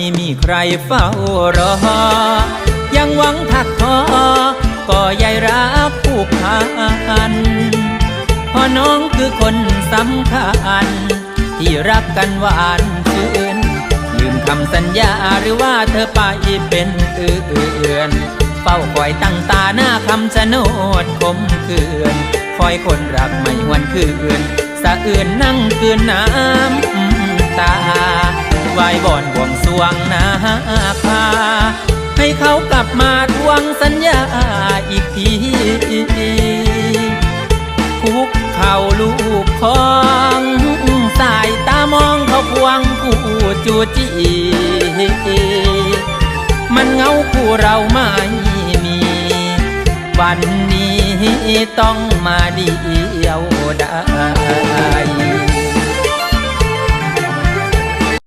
ไม่มีใครเฝ้ารอ ยังหวังถักทอ ก็ยายรักผูกพันพอน้องคือคนสำคัญ ที่รักกันหวานชื่น ลืมคำสัญญาหรือว่าเธอไปเป็นอื่นเฝ้าคอยตั้งตาหน้าคำชะโนดคมคืน คอยคนรักไม่หวนคืน สะอื่นนั่งคืนน้ำตา ไหวบอนบวงสวงนาคาให้เขากลับมาทวงสัญญาอีกทีคุกเข่าลูกของสายตามองเขาพวงผู้จูจี มันเงาคู่เราไม่มี วันนี้ต้องมาเดียวได้